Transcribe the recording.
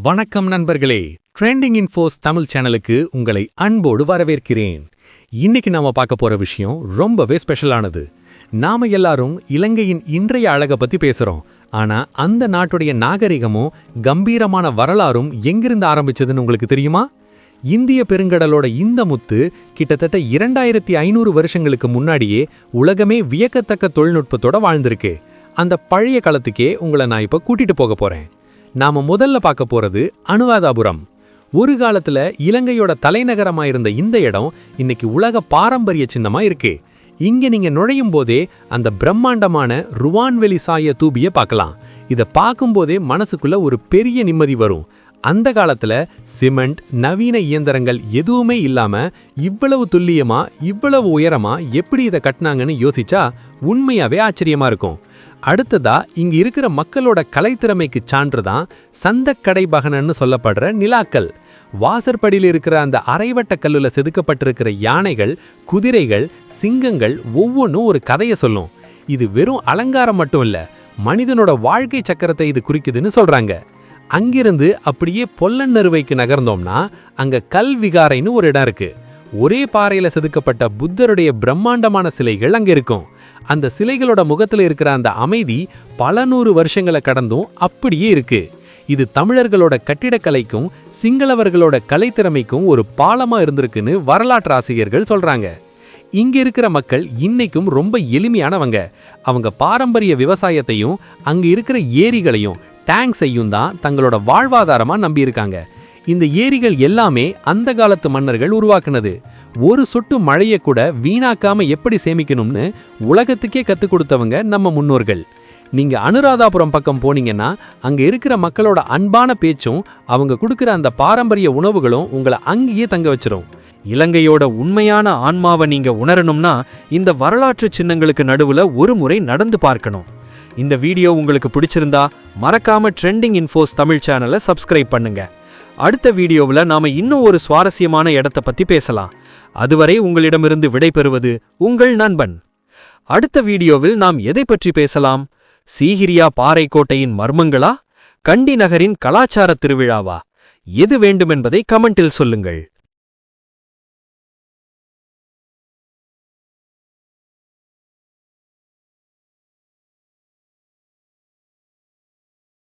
வணக்கம் நண்பர்களே. Trending infos Tamil சேனலுக்கு உங்களை அன்போடு வரவேற்கிறேன். இன்னைக்கு நாம பார்க்க போற விஷயம் ரொம்பவே ஸ்பெஷலானது. நாம எல்லாரும் இலங்கையின் இன்றைய அழகை பத்தி பேசுறோம். ஆனா அந்த நாட்டுடைய நாகரிகமும் கம்பீரமான வரலாறும் எங்கிருந்து ஆரம்பிச்சதுன்னு உங்களுக்கு தெரியுமா? இந்திய பெருங்கடலோட இந்த முத்து கிட்டத்தட்ட இரண்டாயிரத்தி ஐநூறு வருஷங்களுக்கு முன்னாடியே உலகமே வியக்கத்தக்க தொழில்நுட்பத்தோட வாழ்ந்திருக்கு. அந்த பழைய காலத்துக்கே உங்களை நான் இப்ப கூட்டிட்டு போக போறேன். நாம முதல்ல பார்க்க போறது அனுராதாபுரம். ஒரு காலத்துல இலங்கையோட தலைநகரமா இருந்த இந்த இடம் இன்னைக்கு உலக பாரம்பரிய சின்னமா இருக்கு. இங்க நீங்க நுழையும் போதே அந்த பிரம்மாண்டமான ருவான்வெளி சாய தூபிய பார்க்கலாம். இத பார்க்கும்போதே மனசுக்குள்ள ஒரு பெரிய நிம்மதி வரும். அந்த காலத்துல சிமெண்ட் நவீன இயந்திரங்கள் எதுவுமே இல்லாம இவ்வளவு துல்லியமா இவ்வளவு உயரமா எப்படி இதை கட்டினாங்கன்னு யோசிச்சா உண்மையாவே ஆச்சரியமா இருக்கும். அடுத்ததா இங்க இருக்கிற மக்களோட கலைத்திறமைக்கு சான்றுதான் சந்தக்கடை பகனன்னு சொல்லப்படுற நிலாக்கல் வாசற்படியில் இருக்கிற அந்த அரைவட்ட கல்லுல செதுக்கப்பட்டிருக்கிற யானைகள் குதிரைகள் சிங்கங்கள் ஒவ்வொன்றும் ஒரு கதையை சொல்லும். இது வெறும் அலங்காரம் மட்டும் இல்ல மனிதனோட வாழ்க்கை சக்கரத்தை இது குறிக்குதுன்னு சொல்றாங்க. அங்கிருந்து அப்படியே பொல்லன்னருவைக்கு நகர்ந்தோம்னா அங்க கல் விகாரைன்னு ஒரு இடம் இருக்கு. ஒரே பாறையில செதுக்கப்பட்ட புத்தருடைய பிரம்மாண்டமான சிலைகள் அங்க இருக்கும். அந்த சிலைகளோட முகத்துல இருக்கிற அந்த அமைதி பல நூறு வருஷங்களை கடந்தும் அப்படியே இருக்கு. இது தமிழர்களோட கட்டிடக்கலைக்கும் சிங்களவர்களோட கலைத்திறமைக்கும் ஒரு பாலமா இருந்திருக்குன்னு வரலாற்று ஆசிரியர்கள் சொல்றாங்க. இங்க இருக்கிற மக்கள் இன்னைக்கும் ரொம்ப எளிமையானவங்க. அவங்க பாரம்பரிய விவசாயத்தையும் அங்க இருக்கிற ஏரிகளையும் டேங்க்ஸையும் தான் தங்களோட வாழ்வாதாரமா நம்பியிருக்காங்க. இந்த ஏரிகள் எல்லாமே அந்த காலத்து மன்னர்கள் உருவாக்குனது. ஒரு சொட்டு மழையை கூட வீணாக்காம எப்படி சேமிக்கணும்னு உலகத்துக்கே கத்துக் கொடுத்தவங்க நம்ம முன்னோர்கள். நீங்க அனுராதாபுரம் பக்கம் போனீங்கன்னா அங்க இருக்கிற மக்களோட அன்பான பேச்சும் அவங்க கொடுக்குற அந்த பாரம்பரிய உணவுகளும் உங்களை அங்கேயே தங்க வச்சிரும். இலங்கையோட உண்மையான ஆன்மாவை நீங்க உணரணும்னா இந்த வரலாற்று சின்னங்களுக்கு நடுவுல ஒரு முறை நடந்து பார்க்கணும். இந்த வீடியோ உங்களுக்கு பிடிச்சிருந்தா மறக்காம ட்ரெண்டிங் இன்ஃபோஸ் தமிழ் சேனலை சப்ஸ்கிரைப் பண்ணுங்க. அடுத்த வீடியோவில் நாம இன்னும் ஒரு சுவாரஸ்யமான இடத்தை பத்தி பேசலாம். அதுவரை உங்களிடமிருந்து விடைபெறுவது உங்கள் நண்பன். அடுத்த வீடியோவில் நாம் எதை பற்றி பேசலாம்? சீகிரியா பாறைக்கோட்டையின் மர்மங்களா? கண்டி நகரின் கலாச்சார திருவிழாவா? எது வேண்டுமென்பதை கமெண்டில் சொல்லுங்கள்.